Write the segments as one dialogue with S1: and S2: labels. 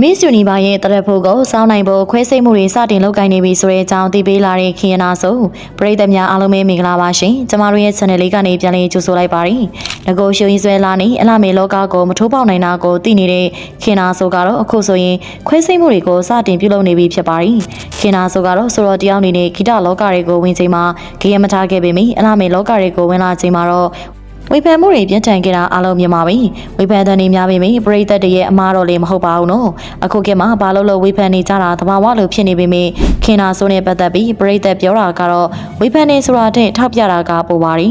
S1: Miss Universe ရဲ့တရက်ဖို့ကိုစောင်းနိုင်ဖို့ခွဲစိတ်မှုတွေစတင်လုပ်ကိုင်နေပြီဆိုတဲ့အကြောင်းသိပေးလာတဲ့ခင်ယနာဆိုပရိသတ်များအားလုံးပဲမင်္ဂလာပါရှင်ကျမတို့ရဲ့ channel လေးကနေပြန်လည်ကြိုဆိုလိုက်ပါရစေငကိုရှိုးရင်ဆွဲလာနေအလားမေလောကကိုမထိုးပေါက်နိုင်တာကိုသိနေတဲ့ခင်နာဆိုကတော့အခုဆိုရင်ခွဲစိတ်မှုတွေကိုစတင်ပြုလုပ်နေပြီဖြစ်ပါတယ်ခင်နာဆိုကတော့ဆိုတော့တရားအနေနဲ့ဂီတလောကတွေကိုဝင်ချိန်မှာဂေယမထားခဲ့ပေမယ့်အလားမေလောကတွေကိုဝင်လာချိန်မှာတော့ ဝေဖန်မှုတွေပြင်းထန်ခဲ့တာအားလုံးမြင်ပါပြီဝေဖန်တဲ့နေများပေမယ့်ပရိသတ်တွေရဲ့အမားတော်လေးမဟုတ်ပါဘူးနော်အခုခေတ်မှာဘာလို့လို့ဝေဖန်နေကြတာသဘာဝလိုဖြစ်နေပေမယ့်ခင်နာဆိုးနဲ့ပတ်သက်ပြီးပရိသတ်ပြောတာကတော့ဝေဖန်နေဆိုတာတဲ့ထောက်ပြတာကပိုပါရီ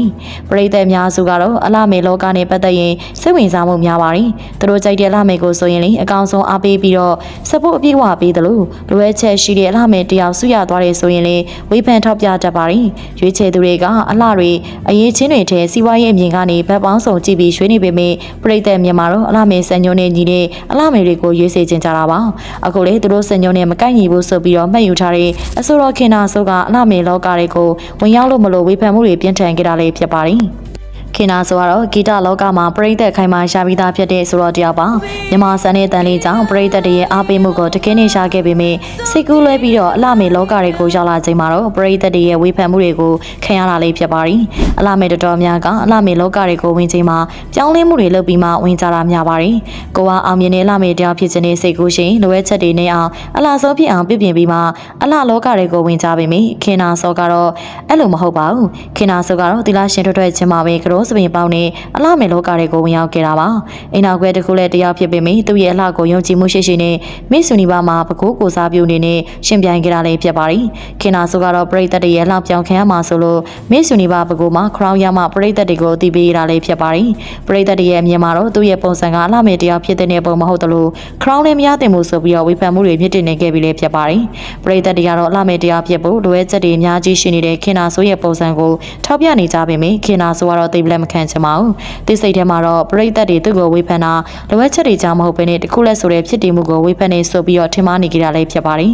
S1: ပရိသတ်များစုကတော့အလားမေလောကနဲ့ပတ်သက်ရင်စိတ်ဝင်စားမှုများပါရီသူတို့ကြိုက်တဲ့အလားမေကိုဆိုရင်လေအကောင်ဆုံးအားပေးပြီးတော့စပုတ်အပြည့်ဝပေးတယ်လို့လိုအပ်ချက်ရှိတဲ့အလားမေတယောက်ဆုရသွားတယ်ဆိုရင်လေဝေဖန်ထောက်ပြတတ်ပါရီရွေးချယ်သူတွေကအလားတွေအရေးချင်းတွေထဲစီးပွားရေးအမြင်ကနေဘက်ပေါင်းစုံကြည့်ပြီးရွှေ့နေပေမယ့်ပြိတ္တမြန်မာတော့အလားမေစံညုံနဲ့ညီတဲ့အလားမေတွေကိုရွေးစေချင်ကြတာပါအခုလေသူတို့စံညုံနဲ့မကိုက်ညီဘူးဆိုပြီးတော့မှတ်ယူထားတဲ့အဆိုတော်ခင်နာဆိုကအလားမေလောကတွေကိုဝင်ရောက်လို့မလို့ဝေဖန်မှုတွေပြင်းထန်ကြတာလေးဖြစ်ပါတယ် ခင်နာဆိုကတော့ဂီတလောကမှာပရိသတ်ခိုင်မာရှာပြီးသားဖြစ်တဲ့ဆိုတော့တယောက်ပါမြန်မာစံတဲ့တန်လေးကြောင့်ပရိသတ်တွေရဲ့အားပေးမှုကိုတကင်းနေရှာခဲ့ပေမယ့်စိတ်ကူးလွဲပြီးတော့အလှမေလောကတွေကိုရောက်လာချိန်မှာတော့ပရိသတ်တွေရဲ့ဝေဖန်မှုတွေကိုခံရတာလေးဖြစ်ပါရီအလှမေတော်တော်များကအလှမေလောကတွေကိုဝင်ချိန်မှာပြောင်းလဲမှုတွေလုပ်ပြီးမှဝင်ကြတာများပါရီကိုကအောင်မြင်တဲ့အလှမေတယောက်ဖြစ်ခြင်းနဲ့စိတ်ကူးရှင်လိုအပ်ချက်တွေနဲ့အောင်အလှဆုံးဖြစ်အောင်ပြုပြင်ပြီးမှအလှလောကတွေကိုဝင်ကြပေမယ့်ခင်နာစောကတော့အဲ့လိုမဟုတ်ပါဘူးခင်နာစောကတော့သီလရှင်ထွက်ထွက်ချင်းမှာပဲကရောစပင်ပေါင်းနဲ့အလှမေလောကတွေကိုဝင်ရောက်ခဲ့တာပါအိမ်နောက်ခွဲတစ်ခုလည်းတရားဖြစ်ပေမယ့်သူ့ရဲ့အလှကိုယုံကြည်မှုရှိရှိနဲ့မစ်ဆူနီဘာမှာပကိုးကိုစားပြုနေနဲ့ရှင်ပြိုင်ကြတာလည်းဖြစ်ပါရီခင်နာစောကတော့ပရိသတ်တွေရဲ့အလှပြောင်းခံရမှာဆိုလို့မစ်ဆူနီဘာပကိုးမှာခရောင်းရမှပရိသတ်တွေကိုအသိပေးတာလည်းဖြစ်ပါရီပရိသတ်တွေရဲ့အမြင်မှာတော့သူ့ရဲ့ပုံစံကအလှမေတရားဖြစ်တဲ့ပုံမဟုတ်တယ်လို့ခရောင်းလည်းမရတင်မှုဆိုပြီးတော့ဝေဖန်မှုတွေမြင့်တင်နေခဲ့ပြီလည်းဖြစ်ပါရီပရိသတ်တွေကတော့အလှမေတရားဖြစ်ဖို့လိုအပ်ချက်တွေအများကြီးရှိနေတဲ့ခင်နာဆိုရဲ့ပုံစံကိုထောက်ပြနေကြပေမယ့်ခင်နာဆိုကတော့သိပ်လက်မခံချင်ပါဘူးတိစိတ်ထဲမှာတော့ပရိသတ်တွေသူ့ကိုဝေဖန်တာလိုအပ်ချက်တွေကြောင့်မဟုတ်ဘဲနဲ့တခုလက်ဆိုတဲ့ဖြစ်တည်မှုကိုဝေဖန်နေဆိုပြီးတော့ထင်မှားနေကြတာလည်းဖြစ်ပါရီ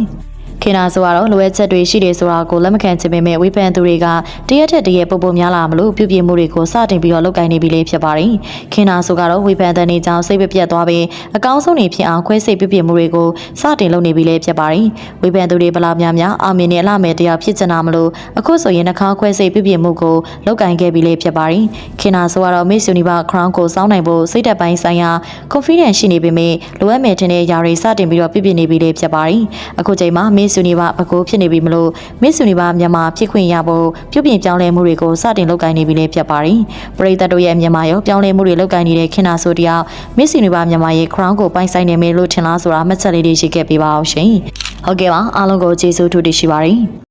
S1: ခင်နာဆိုကတော့လိုအပ်ချက်တွေရှိတယ်ဆိုတာကိုလက်မခံချင်ပေမဲ့ဝေဖန်သူတွေကတရက်ထက်တရက်ပုံပုံများလာမလို့ပြုပြင်မှုတွေကိုစတင်ပြီးတော့လုပ်ကိုင်နေပြီလေဖြစ်ပါတယ်။ခင်နာဆိုကတော့ဝေဖန်တဲ့နေကြောင်းစိတ်ပပြတ်သွားပြီးအကောင်းဆုံးနေဖြစ်အောင်ခွဲစိတ်ပြုပြင်မှုတွေကိုစတင်လုပ်နေပြီလေဖြစ်ပါတယ်။ဝေဖန်သူတွေဗလာများများအောင်မြင်တဲ့အလားမဲ့တရားဖြစ်ချင်တာမလို့အခုဆိုရင်နှာခေါင်းခွဲစိတ်ပြုပြင်မှုကိုလုပ်ကိုင်ခဲ့ပြီလေဖြစ်ပါတယ်။ခင်နာဆိုကတော့ Miss Universe Crown ကိုစောင်းနိုင်ဖို့စိတ်သက်ပိုင်းဆိုင်ရာ confidence ရှိနေပေမဲ့လိုအပ်မဲ့တဲ့ຢာတွေစတင်ပြီးတော့ပြုပြင်နေပြီလေဖြစ်ပါတယ်။အခုချိန်မှာ Miss Universe ပကိုးဖြစ်နေပြီမလို့ Miss Universe မြန်မာဖြစ်ခွင့်ရဖို့ပြုပြင်ပြောင်းလဲမှုတွေကိုစတင်လုပ်ကိုင်နေပြီလေဖြစ်ပါတယ်။ပရိသတ်တို့ရဲ့အမြင်မှာရောပြောင်းလဲမှုတွေလုပ်ကိုင်နေတဲ့ခင်နာဆိုတယောက် Miss Universe မြန်မာရဲ့ crown ကိုပိုင်ဆိုင်နေမယ်လို့ထင်လားဆိုတာမှတ်ချက်လေးတွေရှိခဲ့ပေးပါအောင်ရှင်။ဟုတ်ကဲ့ပါအားလုံးကိုကျေးဇူးထူးတင်ရှိပါတယ်။